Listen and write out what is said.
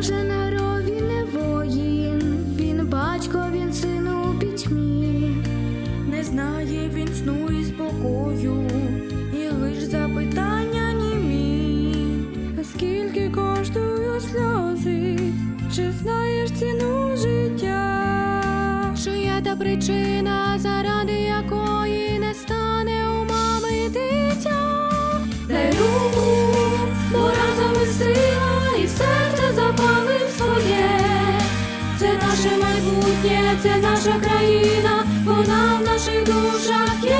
Кожен герой він не воїн, він батько, він син у пітьмі. Не знає він сну і спокою, і лиш запитання німі. Скільки коштують сльози, чи знаєш ціну життя? Що є та причина, заради nasze majbutnie, nasza kraina, bo na w naszych duszach jest.